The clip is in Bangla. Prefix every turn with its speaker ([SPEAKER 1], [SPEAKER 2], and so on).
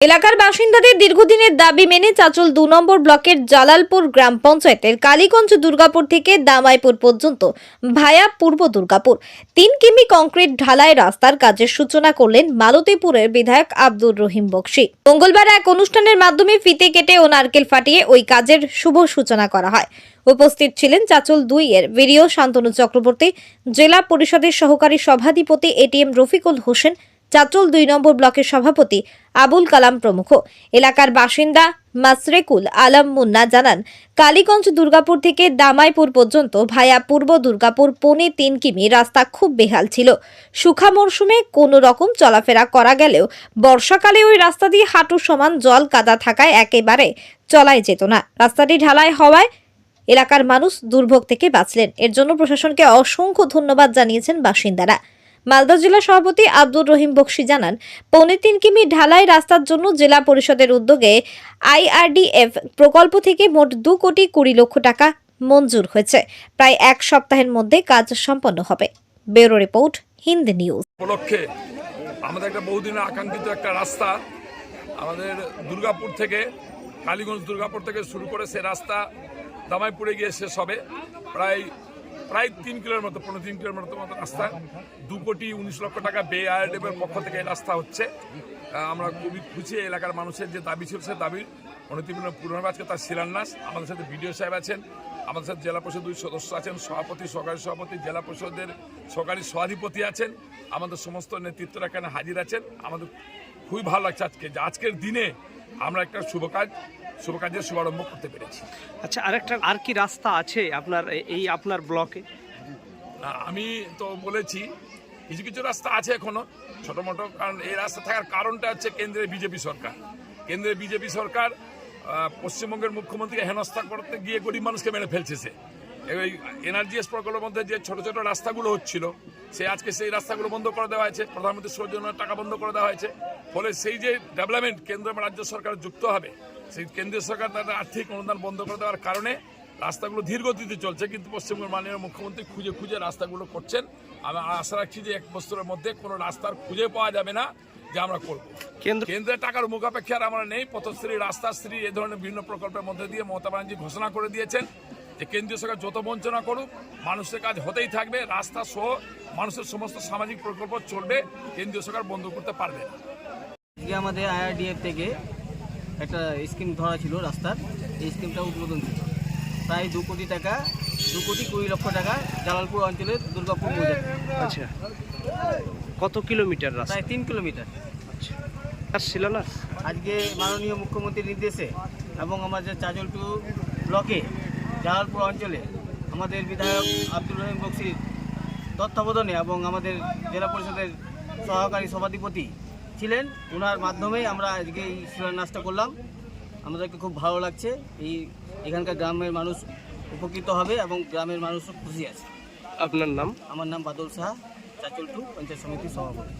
[SPEAKER 1] এলাকার বাসিন্দাদের দীর্ঘদিনের দাবি মেনে চাচল দু নম্বর ব্লকের জালালপুর গ্রাম পঞ্চায়েতের কালীগঞ্জ দুর্গাপুর থেকে দামাইপুর পর্যন্ত ভায়া পূর্ব দুর্গাপুর। তিন কিমি কংক্রিট ঢালাই রাস্তার কাজের সূচনা করলেন মালতীপুরের বিধায়ক আব্দুর রহিম বক্সি। মঙ্গলবার এক অনুষ্ঠানের মাধ্যমে ফিতে কেটে ও নারকেল ফাটিয়ে ওই কাজের শুভ সূচনা করা হয়। উপস্থিত ছিলেন চাচল দুই এর ভিডিও শান্তনু চক্রবর্তী, জেলা পরিষদের সহকারী সভাধিপতি এটিএম রফিকুল হোসেন চাচল দুই নম্বর ব্লকের সভাপতি আবুল কালাম প্রমুখ। এলাকার বাসিন্দা মাসরেকুল আলম মুন্না জানান, কালীগঞ্জ দুর্গাপুর থেকে দামাইপুর পর্যন্ত ভায়া পূর্ব দুর্গাপুর পৌনে তিন কিমি রাস্তা খুব বেহাল ছিল। সুখা মরশুমে কোনো রকম চলাফেরা করা গেলেও বর্ষাকালে ওই রাস্তা দিয়ে হাঁটু সমান জল কাদা থাকায় একেবারে চলাই যেত না। রাস্তাটি ঢালাই হওয়ায় এলাকার মানুষ দুর্ভোগ থেকে বাঁচলেন। এর জন্য প্রশাসনকে অসংখ্য ধন্যবাদ জানিয়েছেন বাসিন্দারা। মালদা জেলা সভাপতি আব্দুর রহিম বক্সি জানান, পৌনে তিন কিমি ঢালাই রাস্তার জন্য জেলা পরিষদের উদ্যোগে আইআরডিএফ প্রকল্প থেকে মোট দু কোটি কুড়ি লক্ষ টাকা মঞ্জুর হয়েছে। প্রায় এক সপ্তাহের মধ্যে কাজ সম্পন্ন হবে। Bureau report, Hindi news.
[SPEAKER 2] উপলক্ষে আমাদের একটা বহুদিনের আকাঙ্ক্ষিত একটা রাস্তা আমাদের দুর্গাপুর থেকে, কালীগঞ্জ দুর্গাপুর থেকে শুরু করে সে রাস্তা দামাইপুরে গিয়ে শেষ হবে। প্রায় প্রায় তিন কিলোর মতো, পনেরো তিন কিলোর মতো মতো রাস্তা। দু কোটি উনিশ লক্ষ টাকা বে আইআরডিএফের পক্ষ থেকে এই রাস্তা হচ্ছে। আমরা খুবই খুশি এলাকার মানুষের যে দাবি ছিল সে দাবির। অনতিপূর্ণ পূরণ আজকে তার শিলান্যাস। আমাদের সাথে বিডিও সাহেব আছেন। আমাদের সাথে জেলা পরিষদ দুই সদস্য আছেন। সভাপতি, সহকারী সভাপতি, জেলা পরিষদের সহকারী সভাধিপতি আছেন। আমাদের সমস্ত নেতৃত্বরা এখানে হাজির আছেন। আমাদের খুবই ভালো লাগছে আজকে। যে আজকের দিনে আমরা একটা শুভ কাজ শুভ কাজের শুভারম্ভ করতে পেরেছি।
[SPEAKER 3] আচ্ছা আরেকটা আর কি রাস্তা আছে আপনার এই আপনার ব্লকে?
[SPEAKER 2] আমি তো বলেছি কিছু কিছু রাস্তা আছে এখনও ছোট মোটো কারণ এই রাস্তা থাকার কারণটা হচ্ছে কেন্দ্রের বিজেপি সরকার। কেন্দ্রের বিজেপি সরকার পশ্চিমবঙ্গের মুখ্যমন্ত্রীকে হেনস্থা করতে গিয়ে গরিব মানুষকে মেরে ফেলছে সে। এই এনআরজিএস প্রকল্পের মধ্যে যে ছোট ছোট রাস্তাগুলো হচ্ছিল সে আজকে সেই রাস্তাগুলো বন্ধ করে দেওয়া হয়েছে। প্রধানমন্ত্রী সৌজন্যের টাকা বন্ধ করে দেওয়া হয়েছে। ফলে সেই যে ডেভেলপমেন্ট কেন্দ্র এবং রাজ্য সরকার যুক্ত হবে সেই কেন্দ্রীয় সরকার তাদের আর্থিক অনুদান বন্ধ করে দেওয়ার কারণে রাস্তাগুলো ধীর গতিতে চলছে কিন্তু পশ্চিমবঙ্গের মাননীয় মুখ্যমন্ত্রী খুঁজে খুঁজে রাস্তাগুলো করছেন। আমি আশা রাখছি যে এক বছরের মধ্যে কোনো রাস্তার খুঁজে পাওয়া যাবে না যে আমরা করব।
[SPEAKER 3] কেন্দ্র
[SPEAKER 2] কেন্দ্রের টাকার মুখাপেক্ষে আর আমরা নেই পথশ্রী রাস্তাশ্রী এ ধরনের বিভিন্ন প্রকল্পের মধ্যে দিয়ে মমতা ব্যানার্জি ঘোষণা করে দিয়েছেন যে কেন্দ্রীয় সরকার যত বঞ্চনা করুক মানুষের কাজ হতেই থাকবে রাস্তা সহ মানুষের সমস্ত সামাজিক প্রকল্প চলবে কেন্দ্রীয় সরকার বন্ধ করতে পারবে না।
[SPEAKER 4] আজকে আমাদের আইআরডিএফ থেকে একটা স্কিম ধরা ছিল রাস্তার এই স্কিমটা উদ্বোধন ছিল। প্রায় দু কোটি টাকা দু কোটি কুড়ি লক্ষ টাকা জালালপুর অঞ্চলের দুর্গাপুর
[SPEAKER 3] আচ্ছা। কত কিলোমিটার রাস্তা?
[SPEAKER 4] প্রায় তিন কিলোমিটার।
[SPEAKER 3] আর না
[SPEAKER 4] আজকে মাননীয় মুখ্যমন্ত্রীর নির্দেশে এবং আমাদের চাজলটু ব্লকে জালালপুর অঞ্চলে আমাদের বিধায়ক আব্দুল রহিম বক্সির তত্ত্বাবধানে এবং আমাদের জেলা পরিষদের সহকারী সভাধিপতি ছিলেন ওনার মাধ্যমেই আমরা আজকে এই শিলান্যাসটা করলাম। আমাদেরকে খুব ভালো লাগছে এই এখানকার গ্রামের মানুষ উপকৃত হবে এবং গ্রামের মানুষও খুশি আছে।
[SPEAKER 3] আপনার নাম?
[SPEAKER 4] আমার নাম বাদল সাহা চাচলটু পঞ্চায়েত সমিতির সভাপতি।